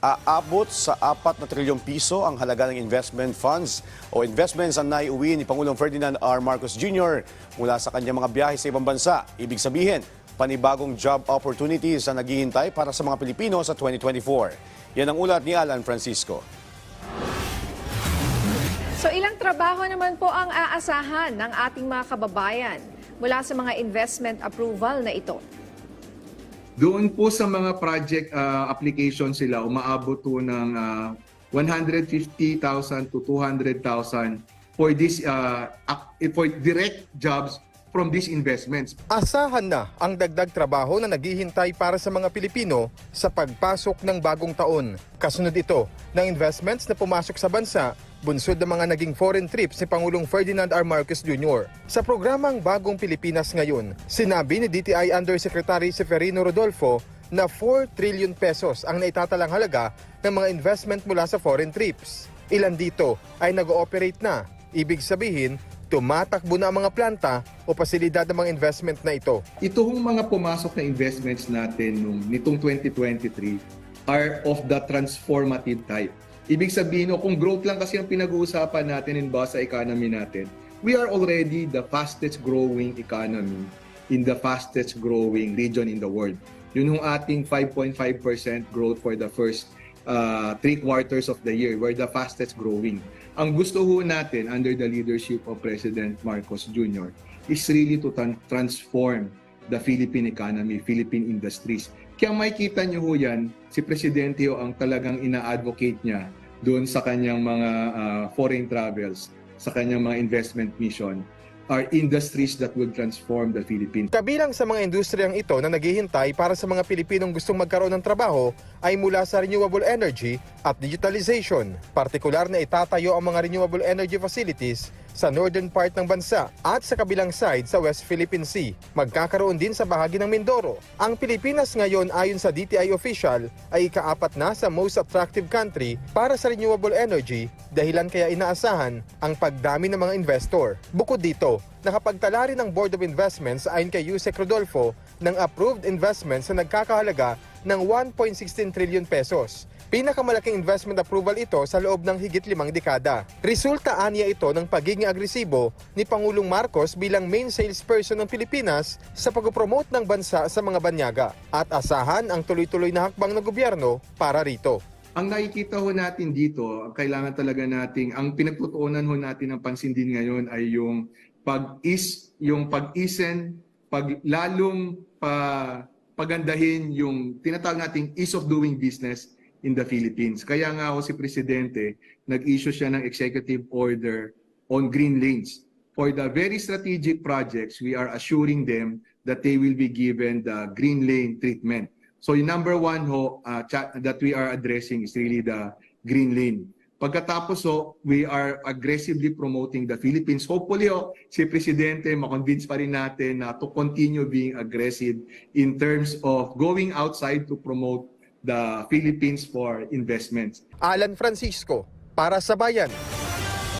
Aabot sa 4 na trilyong piso ang halaga ng investment funds o investments ang naiuwi ni Pangulong Ferdinand R. Marcos Jr. mula sa kanyang mga biyahe sa ibang bansa. Ibig sabihin, panibagong job opportunities ang naghihintay para sa mga Pilipino sa 2024. Yan ang ulat ni Alan Francisco. So ilang trabaho naman po ang aasahan ng ating mga kababayan mula sa mga investment approval na ito? Doon po sa mga project uh, application sila, umaabot po ng uh, 150,000 to 200,000 for this uh, for direct jobs from these investments. Asahan na ang dagdag trabaho na naghihintay para sa mga Pilipino sa pagpasok ng bagong taon. Kasunod ito ng investments na pumasok sa bansa, bunsod ng mga naging foreign trips ni Pangulong Ferdinand R. Marcos Jr. Sa programang Bagong Pilipinas ngayon, sinabi ni DTI Undersecretary Seferino Rodolfo na 4 trillion pesos ang naitatalang halaga ng mga investment mula sa foreign trips. Ilan dito ay nag-ooperate na. Ibig sabihin, tumatakbo na ang mga planta o pasilidad ng mga investment na ito. Ito hong mga pumasok na investments natin nung nitong 2023 are of the transformative type. Ibig sabihin, no, kung growth lang kasi ang pinag-uusapan natin in basa economy natin, we are already the fastest growing economy in the fastest growing region in the world. Yun yung ating 5.5% growth for the first uh, three quarters of the year. We're the fastest growing. Ang gusto ho natin under the leadership of President Marcos Jr. is really to tran- transform the Philippine economy, Philippine industries. Kaya makikita niyo ho yan, si Presidente ho ang talagang ina-advocate niya doon sa kanyang mga uh, foreign travels, sa kanyang mga investment mission, are industries that will transform the Philippines. Kabilang sa mga industriyang ito na naghihintay para sa mga Pilipinong gustong magkaroon ng trabaho ay mula sa renewable energy at digitalization. Partikular na itatayo ang mga renewable energy facilities sa northern part ng bansa at sa kabilang side sa West Philippine Sea. Magkakaroon din sa bahagi ng Mindoro. Ang Pilipinas ngayon ayon sa DTI official ay ikaapat na sa most attractive country para sa renewable energy dahilan kaya inaasahan ang pagdami ng mga investor. Bukod dito, nakapagtala rin ng Board of Investments ayon kay Yusek Rodolfo ng approved investments na nagkakahalaga ng 1.16 trillion pesos. Pinakamalaking investment approval ito sa loob ng higit limang dekada. Resulta aniya ito ng pagiging agresibo ni Pangulong Marcos bilang main salesperson ng Pilipinas sa pag-promote ng bansa sa mga banyaga at asahan ang tuloy-tuloy na hakbang ng gobyerno para rito. Ang nakikita ho natin dito, ang kailangan talaga nating, ang pinagtutuunan ho natin ng pansin din ngayon ay yung pag-is, yung pag-isen, pag lalong pa, pagandahin yung tinatawag nating ease of doing business in the Philippines. Kaya nga ho si Presidente, nag-issue siya ng executive order on green lanes. For the very strategic projects, we are assuring them that they will be given the green lane treatment. So yung number one ho uh, cha- that we are addressing is really the green lane. Pagkatapos ho, we are aggressively promoting the Philippines. Hopefully ho, si Presidente makonvince pa rin natin na to continue being aggressive in terms of going outside to promote the Philippines for investments. Alan Francisco, para sa Bayan.